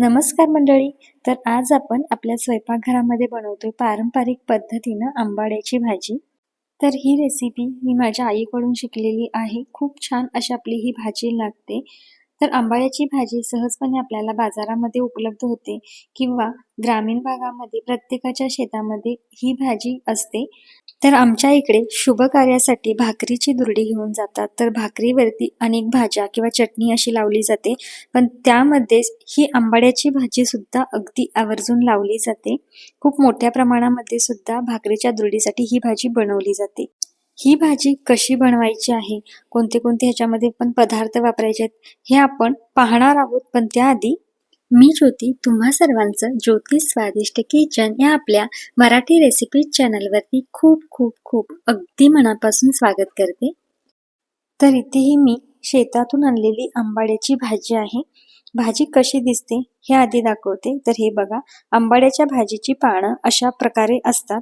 नमस्कार मंडळी. तर आज आपण आपल्या स्वयंपाकघरामध्ये बनवतो पारंपरिक पद्धतीनं आंबाड्याची भाजी. तर ही रेसिपी मी माझ्या आईकडून शिकलेली आहे. खूप छान अशी आपली ही भाजी लागते. तर आंबाड्याची भाजी सहजपणे आपल्याला बाजारामध्ये उपलब्ध होते किंवा ग्रामीण भागामध्ये प्रत्येकाच्या शेतामध्ये ही भाजी असते. तर आमच्या इकडे शुभ कार्यासाठी भाकरीची दुरडी घेऊन जातात. तर भाकरीवरती अनेक भाज्या किंवा चटणी अशी लावली जाते. पण त्यामध्ये ही आंबाड्याची भाजी सुद्धा अगदी आवर्जून लावली जाते. खूप मोठ्या प्रमाणामध्ये सुद्धा भाकरीच्या दुरडीसाठी ही भाजी बनवली जाते. ही भाजी कशी बनवायची आहे? कोणते कोणते ह्याच्यामध्ये पण पदार्थ वापरायचे आहेत हे आपण पाहणार आहोत. पण त्याआधी मी ज्योती तुम्हा सर्वांचं ज्योती स्वादिष्ट किचन या आपल्या मराठी रेसिपी चॅनलवरती खूप खूप खूप अगदी मनापासून स्वागत करते. तर इथेही मी शेतातून आणलेली आंबाड्याची भाजी आहे. भाजी कशी दिसते हे आधी दाखवते. तर हे बघा आंबाड्याच्या भाजीची पानं अशा प्रकारे असतात.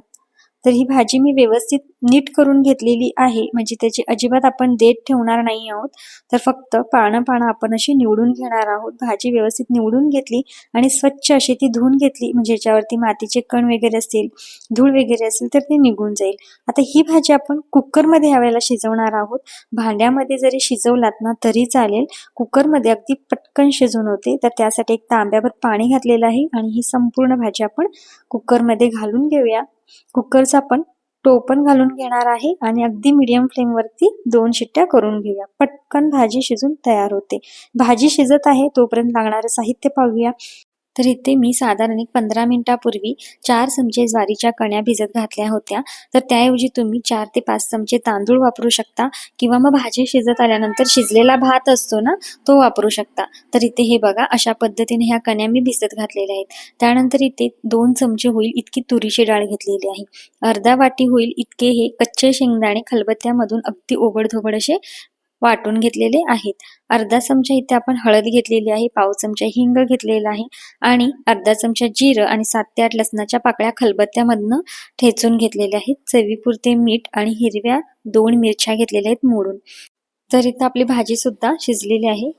तर ही भाजी मी व्यवस्थित नीट करून घेतलेली आहे. म्हणजे त्याची अजिबात आपण देठ ठेवणार नाही आहोत. तर फक्त पानं पानं आपण अशी निवडून घेणार आहोत. भाजी व्यवस्थित निवडून घेतली आणि स्वच्छ अशी ती धुवून घेतली. म्हणजे याच्यावरती मातीचे कण वगैरे असतील धूळ वगैरे असेल तर ते निघून जाईल. आता ही भाजी आपण कुकरमध्ये ह्यावेळेला शिजवणार आहोत. भांड्यामध्ये जरी शिजवलात ना तरी चालेल. कुकरमध्ये अगदी पटकन शिजून होते. तर त्यासाठी एक तांब्यावर पाणी घातलेलं आहे आणि ही संपूर्ण भाजी आपण कुकरमध्ये घालून घेऊया. कुकरचं आपण टोपण घालून घेणार आहे आणि अगदी मीडियम फ्लेमवरती दोन शिट्ट्या करून घेऊया. पटकन भाजी शिजून तयार होते. भाजी शिजत आहे तोपर्यंत लागणारं साहित्य पाहूया. तर इथे मी साधारण एक पंधरा मिनिटापूर्वी चार चमचे ज्वारीच्या कण्या भिजत घातल्या होत्या. तर त्याऐवजी तुम्ही चार ते पाच चमचे तांदूळ वापरू शकता किंवा मग भाजी शिजत आल्यानंतर शिजलेला भात असतो ना तो वापरू शकता. तर इथे हे बघा अशा पद्धतीने ह्या कण्या मी भिजत घातलेल्या आहेत. त्यानंतर इथे दोन चमचे होईल इतकी तुरीची डाळ घेतलेली आहे. अर्धा वाटी होईल इतके हे कच्चे शेंगदाणे खलबत्त्यामधून अगदी ओबडधोबड असे वाटून घेतलेले आहेत. अर्धा चमचा इथे आपण हळद घेतलेली आहे पाव चमचा हिंग घेतलेला आहे आणि अर्धा चमचा जिरं आणि सात ते आठ लसणाच्या पाकळ्या खलबत्त्यामधनं ठेचून घेतलेल्या आहेत. चवीपुरते मीठ आणि हिरव्या दोन मिरच्या घेतलेल्या आहेत मोडून. तर इथं आपली भाजी सुद्धा शिजलेली आहे.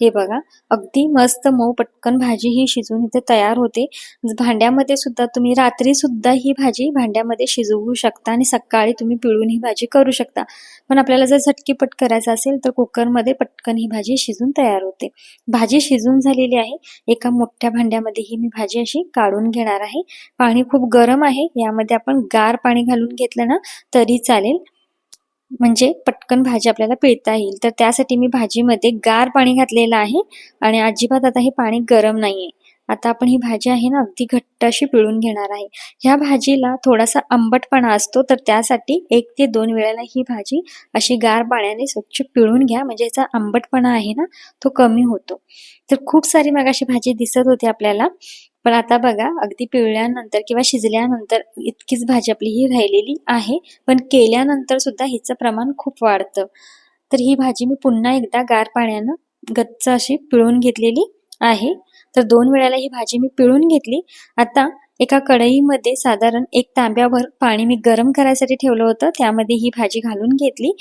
हे बघा अगदी मस्त मऊ पटकन भाजी ही शिजून इथे तयार होते. भांड्यामध्ये सुद्धा तुम्ही रात्री सुद्धा ही भाजी भांड्यामध्ये शिजवू शकता आणि सकाळी तुम्ही पिळून ही भाजी करू शकता. पण आपल्याला जर झटकीपट करायचं असेल तर कुकरमध्ये पटकन ही भाजी शिजून तयार होते. भाजी शिजून झालेली आहे. एका मोठ्या भांड्यामध्ये ही मी भाजी अशी काढून घेणार आहे. पाणी खूप गरम आहे. यामध्ये आपण गार पाणी घालून घेतलं ना तरी चालेल. म्हणजे पटकन भाजी आपल्याला पिळता येईल. तर त्यासाठी मी भाजीमध्ये गार पाणी घातलेलं आहे आणि अजिबात आता हे पाणी गरम नाहीये. आता आपण ही भाजी आहे ना अगदी घट्ट अशी पिळून घेणार आहे. ह्या भाजीला थोडासा आंबटपणा असतो तर त्यासाठी एक ते दोन वेळेला ही भाजी अशी गार पाण्याने स्वच्छ पिळून घ्या. म्हणजे याचा आंबटपणा आहे ना तो कमी होतो. तर खूप सारी मग अशी भाजी दिसत होती आपल्याला. पण आता बघा अगदी पिळल्यानंतर किंवा शिजल्यानंतर इतकीच भाजी आपली ही राहिलेली आहे पण केल्यानंतर सुद्धा हिचं प्रमाण खूप वाढतं. तर ही भाजी मी पुन्हा एकदा गार पाण्यानं गच्च अशी पिळून घेतलेली आहे. तर दोन वेळेला ही भाजी मी पिळून घेतली. आता एका कढईमध्ये साधारण एक तांब्याभर पाणी मी गरम करायसाठी ठेवलं होतं त्यामध्ये ही भाजी घालून घेतली.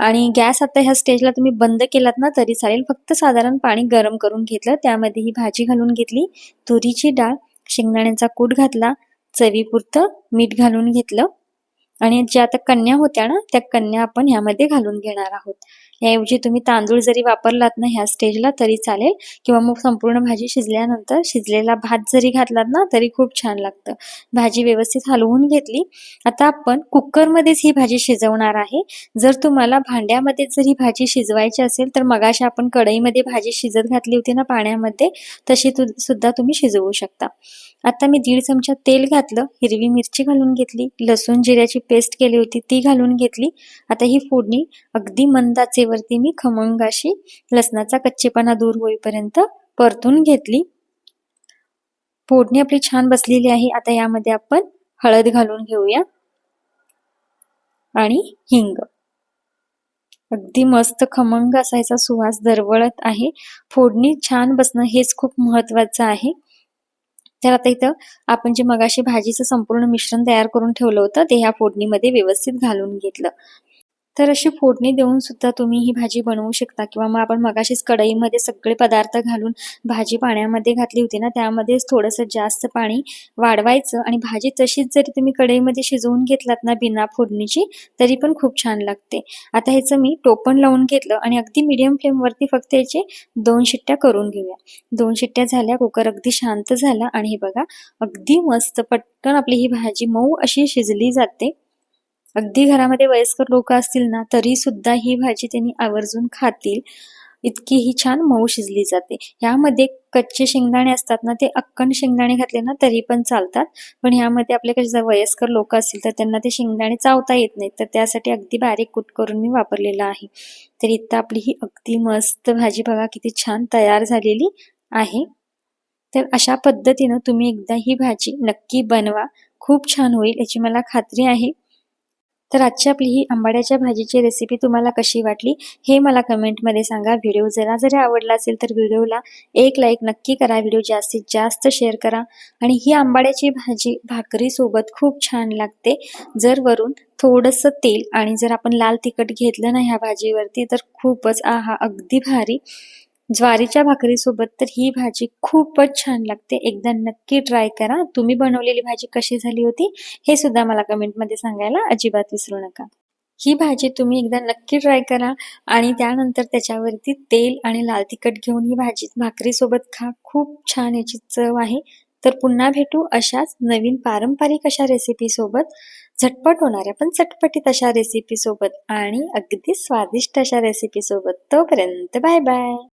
आणि गॅस आता ह्या स्टेजला तुम्ही बंद केलात ना तरी चालेल. फक्त साधारण पाणी गरम करून घेतलं. त्यामध्ये ही भाजी घालून घेतली. तुरीची डाळ शेंगदाण्यांचा कूट घातला. चवीपुरतं मीठ घालून घेतलं. आणि ज्या आता कन्या होत्या ना त्या कन्या आपण ह्यामध्ये घालून घेणार आहोत. याऐवजी तुम्ही तांदूळ जरी वापरलात ना ह्या स्टेजला तरी चालेल. किंवा मग संपूर्ण भाजी शिजल्यानंतर शिजलेला भात जरी घातलात ना तरी खूप छान लागतं. भाजी व्यवस्थित हलवून घेतली. आता आपण कुकरमध्येच ही भाजी शिजवणार आहे. जर तुम्हाला भांड्यामध्ये जर ही भाजी शिजवायची असेल तर मगाशी आपण कढईमध्ये भाजी शिजत घातली होती ना पाण्यामध्ये तशी सुद्धा तुम्ही शिजवू शकता. आता मी दीड चमचा तेल घातलं हिरवी मिरची घालून घेतली लसूण जिऱ्याची पेस्ट केली होती ती घालून घेतली. आता ही फोडणी अगदी मंदाचे मंदाचेवरती मी खमंग अशी लसणाचा कच्चेपणा दूर होईपर्यंत परतून घेतली. फोडणी आपली छान बसलेली आहे. आता यामध्ये आपण हळद घालून घेऊया आणि हिंग. अगदी मस्त खमंग असायचा. सुवास दरवळत आहे. फोडणी छान बसणं हेच खूप महत्वाचं आहे. तर आता इथं आपण जे मगाशी भाजीचं संपूर्ण मिश्रण तयार करून ठेवलं होतं ते ह्या फोडणीमध्ये व्यवस्थित घालून घेतलं. तर अशी फोडणी देऊन सुद्धा तुम्ही ही भाजी बनवू शकता. किंवा मग आपण मगाशीच कढईमध्ये सगळे पदार्थ घालून भाजी पाण्यामध्ये घातली होती ना त्यामध्येच थोडंसं जास्त पाणी वाढवायचं आणि भाजी तशीच जरी तुम्ही कढईमध्ये शिजवून घेतलात ना बिना फोडणीची तरी पण खूप छान लागते. आता ह्याचं मी टोपण लावून घेतलं आणि अगदी मिडियम फ्लेमवरती फक्त याचे दोन शिट्ट्या करून घेऊया. दोन शिट्ट्या झाल्या कुकर अगदी शांत झाला आणि हे बघा अगदी मस्त पटकन आपली ही भाजी मऊ अशी शिजली जाते. अगदी घरामध्ये वयस्कर लोक असतील ना तरी सुद्धा ही भाजी त्यांनी आवर्जून खातील. इतकी ही छान मऊ शिजली जाते. ह्यामध्ये कच्चे शेंगदाणे असतात ना ते अक्कन शेंगदाणे घातले ना तरी पण चालतात. पण ह्यामध्ये आपल्याकडे जर वयस्कर लोक असतील तर त्यांना ते शेंगदाणे चावता येत नाहीत. तर त्यासाठी अगदी बारीक कूट करून मी वापरलेला आहे. तर इथं आपली ही अगदी मस्त भाजी बघा किती छान तयार झालेली आहे. तर अशा पद्धतीनं तुम्ही एकदा ही भाजी नक्की बनवा. खूप छान होईल याची मला खात्री आहे. तर आजची आपली ही आंबाड्याच्या भाजीची रेसिपी तुम्हाला कशी वाटली हे मला कमेंटमध्ये सांगा. व्हिडिओ जरा जरी आवडला असेल तर व्हिडिओला एक लाईक नक्की करा. व्हिडिओ जास्तीत जास्त शेअर करा. आणि ही आंबाड्याची भाजी भाकरीसोबत खूप छान लागते. जर वरून थोडंसं तेल आणि जर आपण लाल तिखट घेतलं ना ह्या भाजीवरती तर खूपच आहा अगदी भारी. ज्वारीच्या भाकरीसोबत तर ही भाजी खूपच छान लागते. एकदा नक्की ट्राय करा. तुम्ही बनवलेली भाजी कशी झाली होती हे सुद्धा मला कमेंटमध्ये सांगायला अजिबात विसरू नका. ही भाजी तुम्ही एकदा नक्की ट्राय करा आणि त्यानंतर त्याच्यावरती तेल आणि लाल तिखट घेऊन ही भाजी भाकरीसोबत खा. खूप छान याची चव आहे. तर पुन्हा भेटू अशाच नवीन पारंपरिक अशा रेसिपीसोबत झटपट होणाऱ्या पण चटपटीत अशा रेसिपीसोबत आणि अगदी स्वादिष्ट अशा रेसिपीसोबत तोपर्यंत बाय बाय